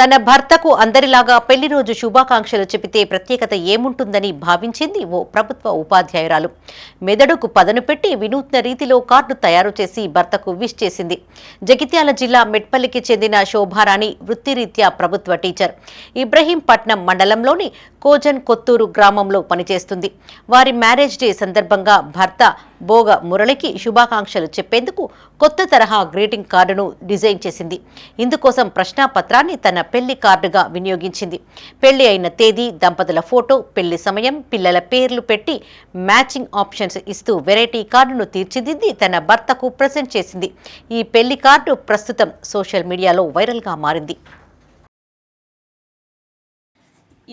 తన భర్తకు అందరిలాగా పెళ్ళి రోజు శుభాకాంక్షలు చెబితే ప్రత్యేకత ఏముంటుందని భావించింది ఓ ప్రభుత్వ ఉపాధ్యాయురాలు. మెదడుకు పదను పెట్టి వినూత్న రీతిలో కార్డు తయారు చేసి భర్తకు విష్ చేసింది. జగిత్యాల జిల్లా మెట్పల్లికి చెందిన శోభారాణి వృత్తిరీత్యా ప్రభుత్వ టీచర్. ఇబ్రహీంపట్నం మండలంలోని కోజన్ కొత్తూరు గ్రామంలో పనిచేస్తుంది. వారి మ్యారేజ్ డే సందర్భంగా భర్త బోగ మురళికి శుభాకాంక్షలు చెప్పేందుకు కొత్త తరహా గ్రీటింగ్ కార్డును డిజైన్ చేసింది. ఇందుకోసం ప్రశ్నాపత్రాన్ని తన పెళ్ళి కార్డుగా వినియోగించింది. పెళ్ళి అయిన తేదీ దంపతుల ఫోటో పెళ్ళి సమయం పిల్లల పేర్లు పెట్టి మ్యాచింగ్ ఆప్షన్స్ ఇస్తూ వెరైటీ కార్డును తీర్చిదిద్ది తన భర్తకు ప్రజెంట్ చేసింది. ఈ పెళ్ళి కార్డు ప్రస్తుతం సోషల్ మీడియాలో వైరల్గా మారింది.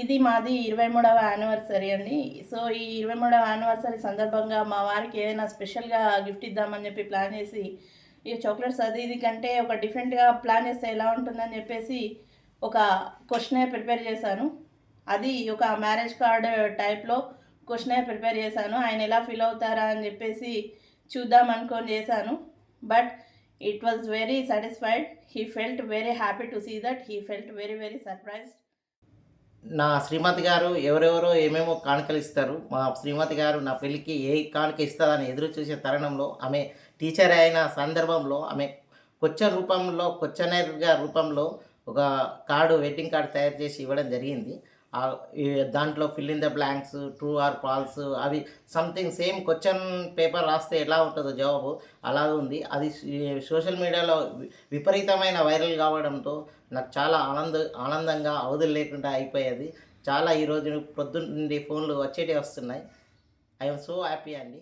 ఇది మాది ఇరవై మూడవ యానివర్సరీ అండి. సో ఈ ఇరవై మూడవ యానివర్సరీ సందర్భంగా మా వారికి ఏదైనా స్పెషల్గా గిఫ్ట్ ఇద్దామని చెప్పి ప్లాన్ చేసి ఈ చాక్లెట్స్ అది ఇది కంటే ఒక డిఫరెంట్గా ప్లాన్ చేస్తే ఎలా ఉంటుందని చెప్పేసి ఒక క్వశ్చనే ప్రిపేర్ చేశాను. అది ఒక మ్యారేజ్ కార్డ్ టైప్లో క్వశ్చనే ప్రిపేర్ చేశాను. ఆయన ఎలా ఫీల్ అవుతారా అని చెప్పేసి చూద్దాం అనుకొని చేశాను. But it was very satisfied he felt very happy to see that he felt very very surprised నా శ్రీమతి గారు ఎవరెవరో ఏమేమో కానుకలు ఇస్తారు. మా శ్రీమతి గారు నా పెళ్ళికి ఏ కానుక ఇస్తుందని ఎదురు చూసే తరుణంలో ఆమె టీచర్ అయిన సందర్భంలో ఆమె కొచ్చ రూపంలో క్వశ్చనర్గా రూపంలో ఒక కార్డు వెడ్డింగ్ కార్డు తయారు చేసి ఇవ్వడం జరిగింది. దాంట్లో fill in the blanks true or false అవి సంథింగ్ సేమ్ క్వశ్చన్ పేపర్ రాస్తే ఎలా ఉంటుందో జవాబు అలా ఉంది. అది సోషల్ మీడియాలో విపరీతమైన వైరల్ కావడంతో నాకు చాలా ఆనంద ఆనందంగా అవధులు లేకుండా అయిపోయేది. చాలా ఈరోజు పొద్దున్న నుండి ఫోన్లు వచ్చేటి వస్తున్నాయి. ఐఎమ్ సో హ్యాపీ అండి.